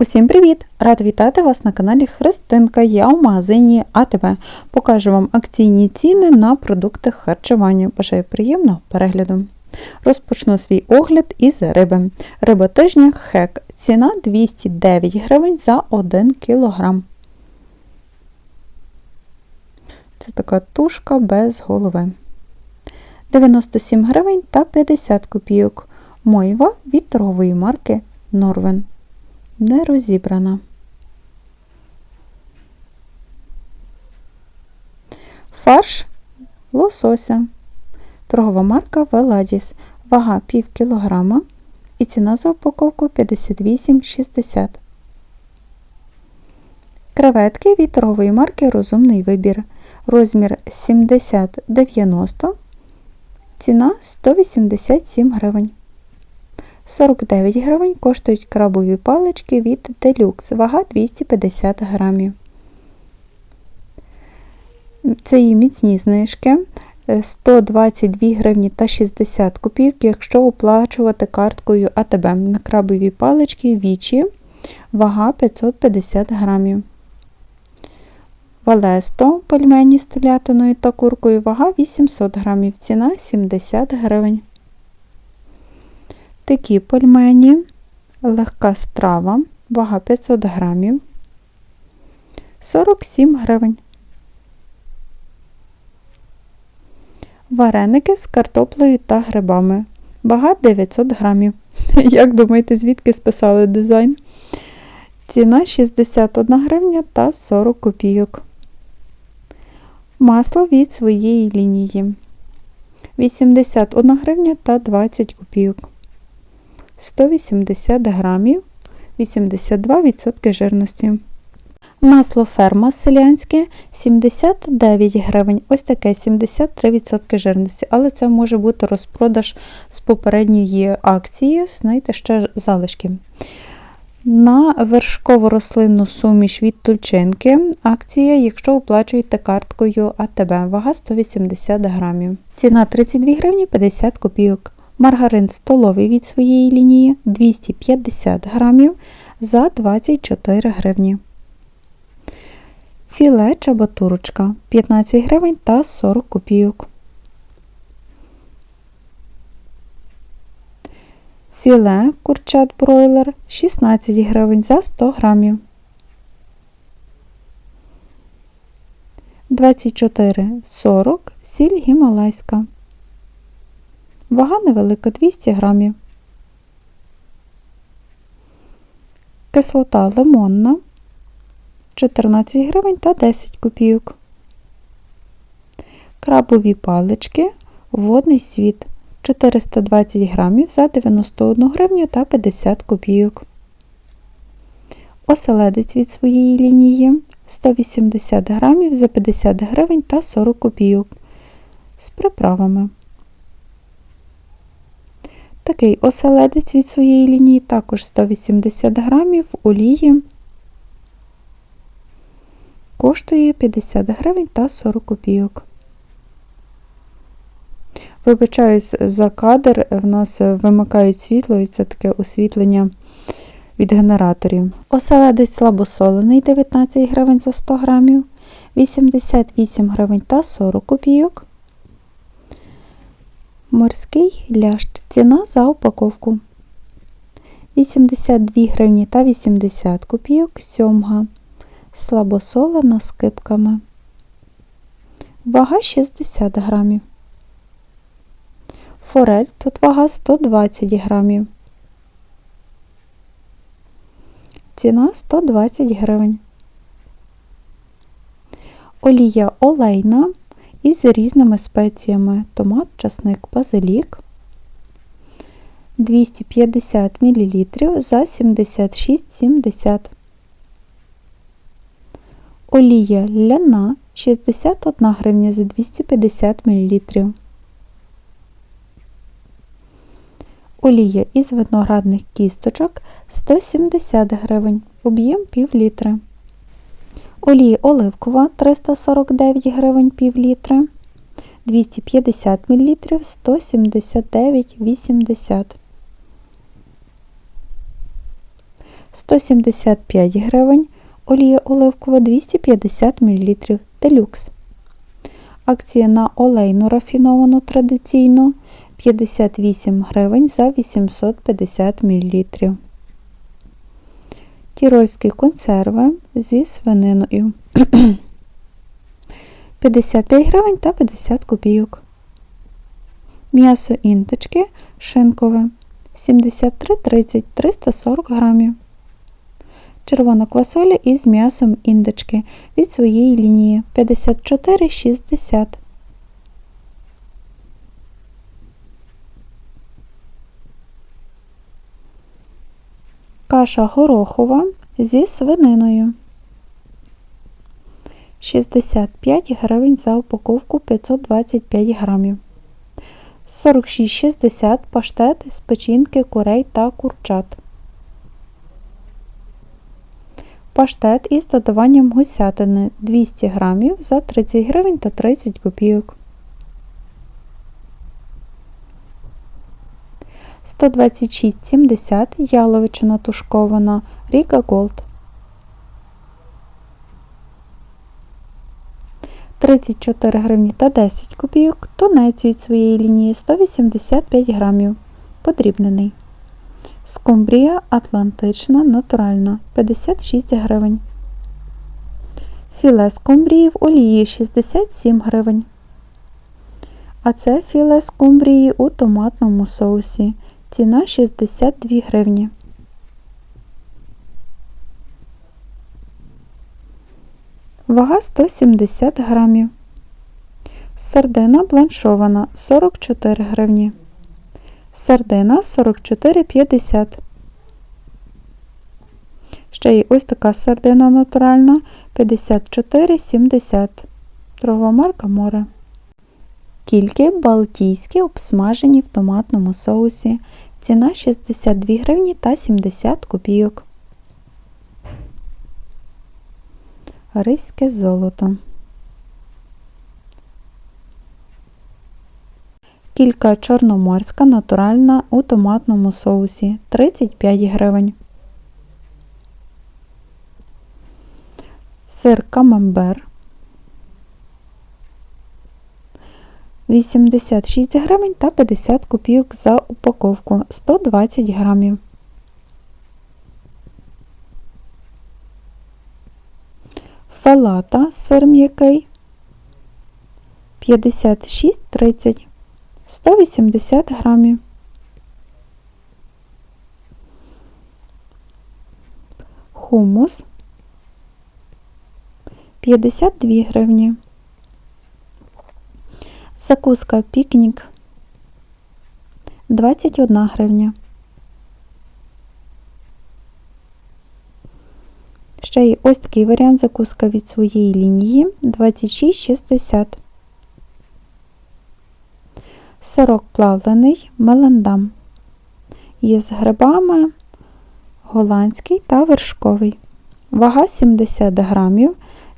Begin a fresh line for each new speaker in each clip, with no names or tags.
Усім привіт! Рад вітати вас на каналі Христинка. Я у магазині АТБ. Покажу вам акційні ціни на продукти харчування. Бажаю приємного перегляду. Розпочну свій огляд із риби. Риба тижня хек. Ціна 209 гривень за 1 кг. Це така тушка без голови. 97 гривень та 50 копійок. Мойва від торгової марки Норвен не розібрана. Фарш лосося. Торгова марка Веладіс. Вага пів кілограма і ціна за упаковку 58,60. Креветки від торгової марки Розумний вибір. Розмір 70-90. Ціна 187 гривень. 49 гривень коштують крабові палички від Deluxe, вага 250 грамів. Це і міцні знижки 122 гривні та 60 копійок, якщо оплачувати карткою АТБ на крабові палички вічі, вага 550 грамів. Валесто пельмені з телятиною та куркою, вага 800 грамів, ціна 70 гривень. Такі пельмені, легка страва, вага 500 грамів, 47 гривень. Вареники з картоплею та грибами. Вага 900 грамів. Як думаєте, звідки списали дизайн? Ціна 61 гривня та 40 копійок. Масло від своєї лінії. 81 гривня та 20 копійок. 180 грамів, 82% жирності. Масло ферма селянське 79 гривень. Ось таке 73% жирності. Але це може бути розпродаж з попередньої акції, знаєте, ще залишки. На вершково рослинну суміш від тульчинки акція, якщо оплачуєте карткою АТБ, вага 180 грамів. Ціна 32 гривні 50 копійок. Маргарин столовий від своєї лінії 250 грамів за 24 гривні. Філе чабатурочка 15 гривень та 40 копійок. Філе курчат бройлер 16 гривень за 100 грамів. 24,40 сіль гімалайська. Вага невелика 200 грамів. Кислота лимонна 14 гривень та 10 копійок. Крабові палички водний світ 420 грамів за 91 гривню та 50 копійок. Оселедець від своєї лінії 180 грамів за 50 гривень та 40 копійок з приправами. Такий оселедець від своєї лінії також 180 грамів олії. Коштує 50 гривень та 40 копійок. Вибачаюсь за кадр, в нас вимикають світло, і це таке освітлення від генераторів. Оселедець слабосолений 19 гривень за 100 грамів, 88 гривень та 40 копійок. Морський лящ. Ціна за упаковку 82 гривні та 80 копійок сьомга. Слабосолена з кипками. Вага 60 грамів. Форель тут вага 120 грамів. Ціна 120 гривень. Олія олейна із різними спеціями томат, часник, базилік 250 мл за 76,70. Олія ляна 61 гривня за 250 мл. Олія із виноградних кісточок 170 гривень, об'єм пів літра. Олія оливкова 349 гривень пів літра, 250 мл 179,80 175 гривень, олія оливкова 250 мл делюкс. Акція на олейну рафіновану традиційну 58 гривень за 850 мл. Тірольські консерви зі свининою 55 гривень та 50 копійок. М'ясо індички шинкове 73,30 340 грамів. Червона квасоля із м'ясом індички від своєї лінії 54,60. Каша горохова зі свининою. 65 гривень за упаковку 525 грамів. 46,60 паштет з печінки курей та курчат. Паштет із додаванням гусятини 200 грамів за 30 гривень та 30 копійок. 126,70 яловичина тушкована Ріка Голд. 34 гривні та 10 копійок, тунець від своєї лінії 185 грамів, подрібнений. Скумбрія атлантична натуральна 56 гривень. Філе скумбрії в олії 67 гривень. А це філе скумбрії у томатному соусі. Ціна 62 гривні. Вага 170 грамів. Сардина бланшована 44 гривні. Сардина 44,50. Ще є ось така сардина натуральна 54,70. Торгова марка море. Кільки балтійські обсмажені в томатному соусі. Ціна 62 гривні та 70 копійок. Ризьке золото. Кілька чорноморська натуральна у томатному соусі 35 гривень. Сир камамбер 86 гривень та 50 копійок за упаковку 120 грамів. Фалата сир м'який 56,30 180 грамів. Хумус 52 гривні. Закуска пікнік 21 гривня. Ще є ось такий варіант закуска від своєї лінії 26,60. Сирок плавлений мелендам. Є з грибами, голландський та вершковий. Вага 70 грамів,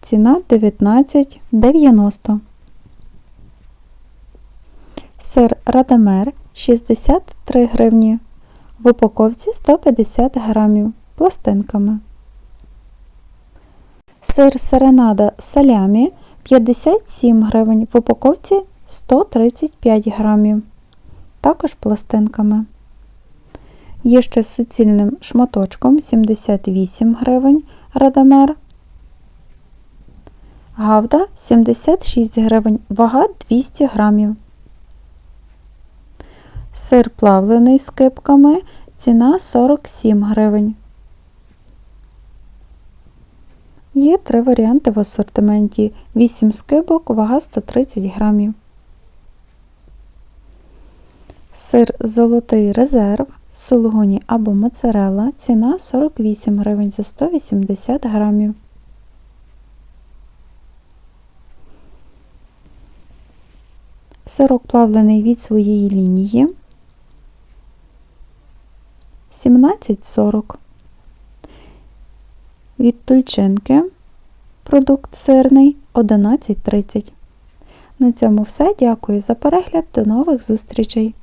ціна 19,90. Сир Радамер 63 гривні. В упаковці 150 грамів пластинками. Сир серенада салямі 57 гривень. В упаковці 135 грамів. Також пластинками. Є ще з суцільним шматочком 78 гривень радамер. Гавда 76 гривень, вага 200 грамів. Сир плавлений з кипками, ціна 47 гривень. Є три варіанти в асортименті: 8 скибок, вага 130 грамів. Сир золотий резерв, сулугуні або моцарелла, ціна 48 гривень за 180 грамів. Сирок плавлений від своєї лінії 17,40. Від тульчинки продукт сирний 11,30. На цьому все. Дякую за перегляд. До нових зустрічей!